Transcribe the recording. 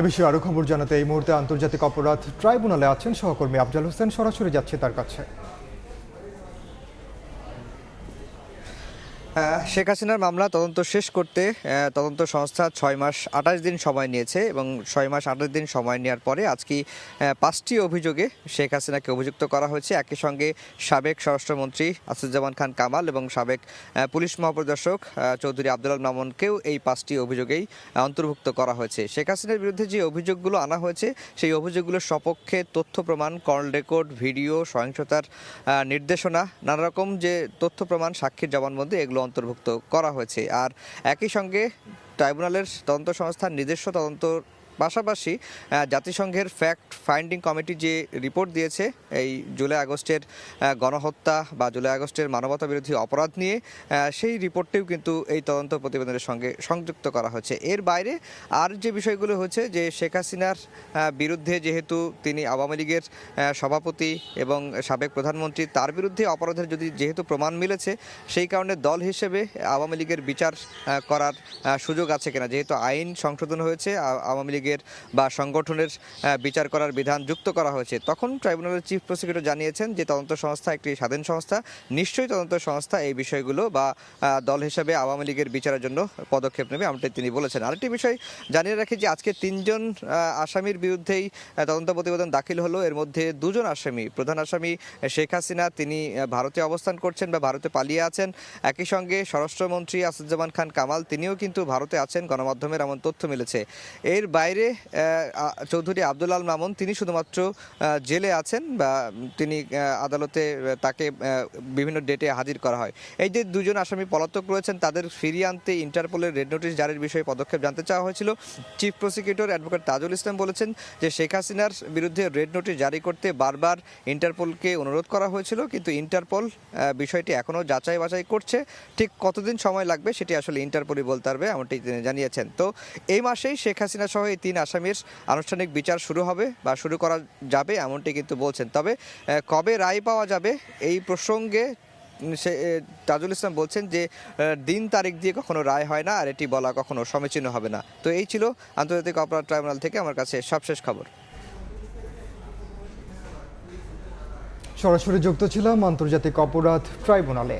এ বিষয়ে আরও খবর জানাতে এই মুহূর্তে আন্তর্জাতিক অপরাধ ট্রাইব্যুনালে আছেন সহকর্মী আফজাল হোসেন। সরাসরি যাচ্ছে তার কাছে। শেখ হাসিনার মামলা তদন্ত শেষ করতে তদন্ত সংস্থা ছয় মাস আঠাশ দিন সময় নিয়েছে এবং ছয় মাস আঠাশ দিন সময় নেওয়ার পরে আজকে পাঁচটি অভিযোগে শেখ হাসিনাকে অভিযুক্ত করা হয়েছে। একই সঙ্গে সাবেক স্বরাষ্ট্রমন্ত্রী আসুজ্জামান খান কামাল এবং সাবেক পুলিশ মহাপরিদর্শক চৌধুরী আব্দুল মামুনকেও এই পাঁচটি অভিযোগেই অন্তর্ভুক্ত করা হয়েছে। শেখ হাসিনার বিরুদ্ধে যে অভিযোগগুলো আনা হয়েছে, সেই অভিযোগগুলোর সপক্ষে তথ্য প্রমাণ, কল রেকর্ড, ভিডিও, সহিংসতার নির্দেশনা, নানা রকম যে তথ্য প্রমাণ, সাক্ষীর জবানবন্দি, এগুলো অন্তর্ভুক্ত করা হয়েছে। আর একই সঙ্গে ট্রাইব্যুনালের তদন্ত সংস্থার নিজস্ব তদন্ত পাশাপাশি জাতিসংঘের ফ্যাক্ট ফাইন্ডিং কমিটি যে রিপোর্ট দিয়েছে, এই জুলাই আগস্টের গণহত্যা বা জুলাই আগস্টের মানবতা বিরোধী অপরাধ নিয়ে সেই রিপোর্টটিও কিন্তু এই তদন্ত প্রতিবেদনের সঙ্গে সংযুক্ত করা হয়েছে। এর বাইরে আর যে বিষয়গুলো হচ্ছে যে শেখ হাসিনার বিরুদ্ধে যেহেতু তিনি আওয়ামী লীগের সভাপতি এবং সাবেক প্রধানমন্ত্রী, তার বিরুদ্ধে অপরাধের যদি যেহেতু প্রমাণ মিলেছে, সেই কারণে দল হিসেবে আওয়ামী লীগের বিচার করার সুযোগ আছে কিনা? যেহেতু আইন সংশোধন হয়েছে আওয়ামী আওয়ামী লীগের বা সংগঠনের বিচার করার বিধান যুক্ত করা হয়েছে। তখন ট্রাইব্যুনালের চিফ প্রসিকিউটর জানিয়েছেন যে তদন্ত সংস্থা একটি স্বাধীন সংস্থা। নিশ্চয়ই তদন্ত সংস্থা এই বিষয়গুলো বা দল হিসেবে আওয়ামী লীগের বিচারের জন্য পদক্ষেপ নেবে এমনটাই তিনি বলেছেন। আরেকটি বিষয় জানিয়ে রাখি যে আজকে তিনজন আসামির বিরুদ্ধেই তদন্ত প্রতিবেদন দাখিল হলো। এর মধ্যে দুজন আসামি, প্রধান আসামি শেখ হাসিনা, তিনি ভারতে অবস্থান করছেন বা ভারতে পালিয়ে আছেন। একই সঙ্গে স্বরাষ্ট্রমন্ত্রী আসাদুজ্জামান খান কামাল, তিনিও কিন্তু ভারতে আছেন। গণমাধ্যমের এমন তথ্য মিলেছে। এর বাইরে আ- চৌধুরী আব্দুল আল মামুন, তিনি শুধুমাত্র জেলে আছেন বা তিনি আদালতে তাকে বিভিন্ন ডেটে হাজির করা হয়। এই যে দুজন আসামি পলাতক রয়েছেন, তাদের ফিরিয়ে আনতে ইন্টারপোলের রেড নোটিশ জারির বিষয়ে পদক্ষেপ জানতে চাওয়া হয়েছিল। Chief prosecutor advocate Tajul Islam বলেছেন যে শেখ হাসিনার বিরুদ্ধে রেড নোটিশ জারি করতে বারবার ইন্টারপোলকে অনুরোধ করা হয়েছিল, কিন্তু ইন্টারপোল বিষয়টি এখনও যাচাই বাছাই করছে। ঠিক কতদিন সময় লাগবে, সেটি আসলে ইন্টারপোলই বলতে পারবে, এমনটি তিনি জানিয়েছেন। তো এই মাসেই শেখ হাসিনা সহ এই তিন আসামির আনুষ্ঠানিক বিচার শুরু হবে বা শুরু করা যাবে এমনটি কিন্তু বলছেন। তবে কবে রায় পাওয়া যাবে এই প্রসঙ্গে সে তাজুল ইসলাম বলছেন যে দিন তারিখ দিয়ে কখনো রায় হয় না আর এটি বলা কখনো সমীচীন হবে না। তো এই ছিল আন্তর্জাতিক অপরাধ ট্রাইব্যুনাল থেকে আমার কাছে সবশেষ খবর। সরাসরি যুক্ত ছিলাম আন্তর্জাতিক অপরাধ ট্রাইব্যুনালে।